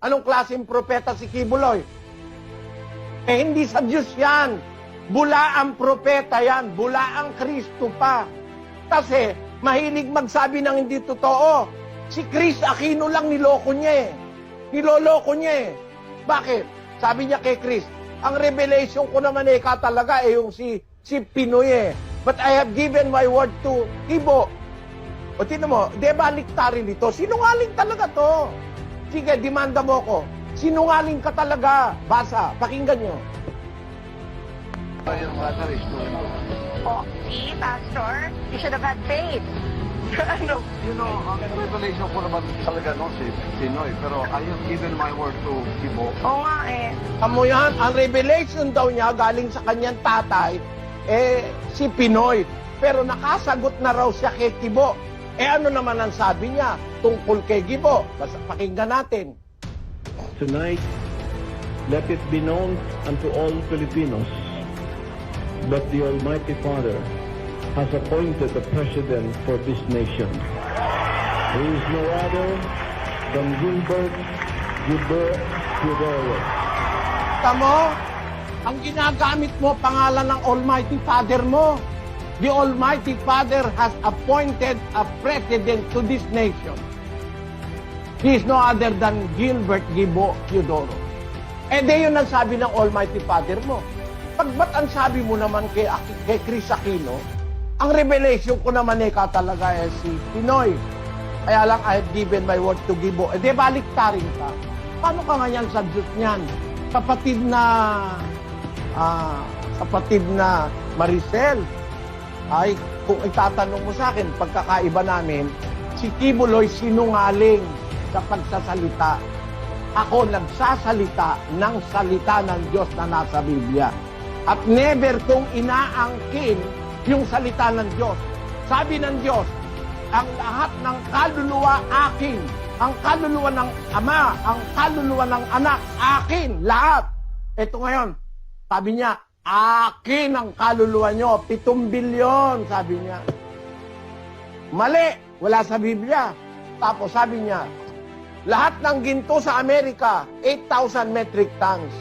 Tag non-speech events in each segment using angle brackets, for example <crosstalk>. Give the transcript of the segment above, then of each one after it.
Anong klaseng propeta si Kibuloy? Eh, hindi sa Diyos yan. Bula ang propeta yan. Bula ang Kristo pa. Kasi, mahilig magsabi ng hindi totoo. Si Chris Aquino lang niloko niya eh. Niloloko niya eh. Bakit? Sabi niya kay Chris, ang revelation ko naman eh ka talaga eh yung si, si Pinoy eh. But I have given my word to Ibo. O tinan mo, di ba liktarin dito? Sinungaling talaga to. Sige, demanda mo ko. Sinungaling ka talaga. Basa, pakinggan nyo. Yung Oh, see, Pastor? You should have had faith. <laughs> ano? You know, ang revelation ko naman talaga no, si, si Noy. Pero I have given my word to Kibo. Oo nga eh. Amo yan, ang revelation daw niya galing sa kanyang tatay, eh, si Pinoy. Pero nakasagot na raw siya kay Kibo. Eh ano naman ang sabi niya tungkol kay Kibo? Basta pakinggan natin. Tonight, let it be known unto all Filipinos that the Almighty Father has appointed a president for this nation. He is no other than Gilbert Gibo Teodoro. Tamo, ang ginagamit mo pangalan ng Almighty Father mo. The Almighty Father has appointed a president to this nation. He is no other than Gilbert Gibo Teodoro. Eh di yun ang sabi ng Almighty Father mo. Pag ang sabi mo naman kay, kay Chris Aquino, ang revelation ko naman eh talaga eh si Pinoy. Kaya lang I have given my word to Gibo. Eh di baliktarin ka. Paano ka ngayon sa Diyos niyan? Kapatid na ah, kapatid na Maricel, ay kung itatanong mo sa akin, pagkakaiba namin, si Kibuloy sinungaling sa pagsasalita. Ako nagsasalita ng salita ng Diyos na nasa Biblia. At never kong inaangkin yung salita ng Diyos. Sabi ng Diyos, ang lahat ng kaluluwa akin. Ang kaluluwa ng ama, ang kaluluwa ng anak, akin, lahat. Ito ngayon, sabi niya, akin ang kaluluwa nyo, pitong bilyon, sabi niya. Mali, wala sa Biblia. Tapos sabi niya, lahat ng ginto sa Amerika, 8,000 metric tons.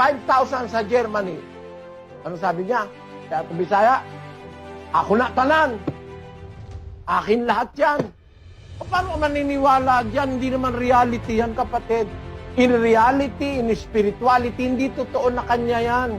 5,000 sa Germany. Ano sabi niya? Kaya Bisaya, ako na tanan. Akin lahat yan. O, Paano maniniwala dyan? Hindi naman reality yan, kapatid. In reality, in spirituality, hindi totoo na kanya yan.